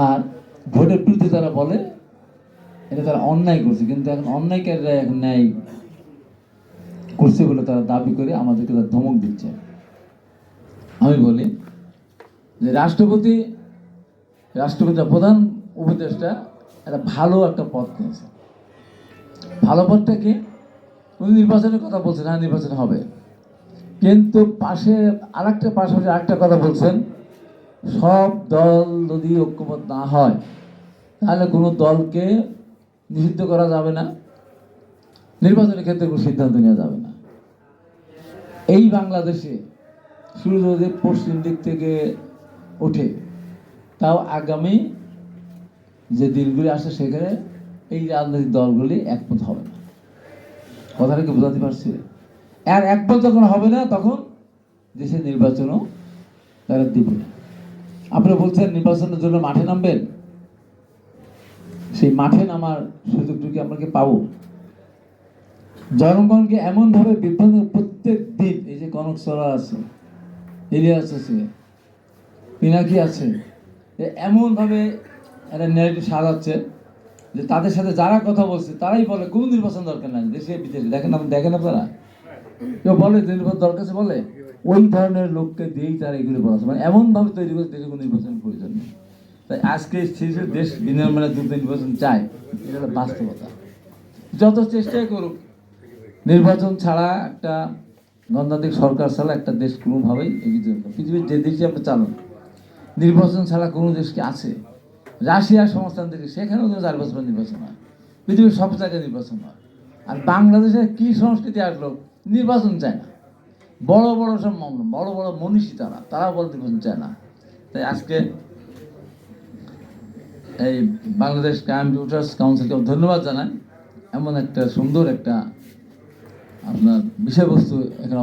আর ভোটের বিরুদ্ধে তারা বলে, এটা তারা অন্যায় করছে। কিন্তু এখন অন্যায়কারীরা এখন ন্যায় করছে বলে তারা দাবি করে আমাদেরকে তারা ধমক দিচ্ছে। আমি বলি যে রাষ্ট্রপতি রাষ্ট্রপতি প্রধান উপদেষ্টা একটা ভালো একটা পথ নিয়েছে ভালো পথটা কি? উনি নির্বাচনের কথা বলছেন হ্যাঁ নির্বাচন হবে। কিন্তু পাশে আরেকটা পাশাপাশি আরেকটা কথা বলছেন সব দল যদি ঐক্যমত না হয়, তাহলে কোনো দলকে নিষিদ্ধ করা যাবে না, নির্বাচনের ক্ষেত্রে কোনো সিদ্ধান্ত নেওয়া যাবে না। এই বাংলাদেশে সূর্য যদি পশ্চিম দিক থেকে ওঠে, তাও আগামী যে দিনগুলি আসে সেখানে এই রাজনৈতিক দলগুলি একমত হবে না। কথাটা কি বোঝাতে পারছি? আর একমত যখন হবে না, তখন দেশের নির্বাচনও তারা দিবে না। আপনি বলছেন নির্বাচনের জন্য মাঠে নামবেন? সেই মাঠে নামার সুযোগটুকু কি আমরা কি পাবো? জনগণকে এমনভাবে বিভ্রান্ত প্রত্যেক দিন, এই যে কনক সরা আছে, ইলিয়াস আছে, পিনাকি আছে এমনভাবে একটা ন্যারেটিভ সাজাচ্ছে যে তাদের সাথে যারা কথা বলছে, তারাই বলে কোনো নির্বাচন দরকার নাই, দেশে বিদেশে। দেখেন আপনি দেখেন আপনারা? কেউ বলে নির্বাচন দরকার বলে? ওই ধরনের লোককে দিয়েই তারা এগুলো বলা মানে এমনভাবে তৈরি করে দেশে কোনো নির্বাচন প্রয়োজন নেই। তাই আজকে শেষে দেশ বিনির্মাণে দ্রুত নির্বাচন চায় এটা বাস্তবতা। যত চেষ্টাই করুক, নির্বাচন ছাড়া একটা গণতান্ত্রিক সরকার ছাড়া একটা দেশ কোনোভাবেই এগিয়ে যেতে পৃথিবীর যে দেশে আপনি চালুন, নির্বাচন ছাড়া কোনো দেশ কি আছে? রাশিয়ার সংস্থান থেকে সেখানেও কিন্তু চার বছর নির্বাচন হয়। পৃথিবীর সব জায়গায় নির্বাচন হয়। আর বাংলাদেশের কি সংস্কৃতি আসলো? নির্বাচন চায় না। বড় বড় সব বড় বড় মনীষী তারা তারাও বলতে চায় না। তাই আজকে এই বাংলাদেশ কম্পিউটার্স কাউন্সিলকে ধন্যবাদ জানাই। এমন একটা সুন্দর একটা আপনার বিষয়বস্তু এখানে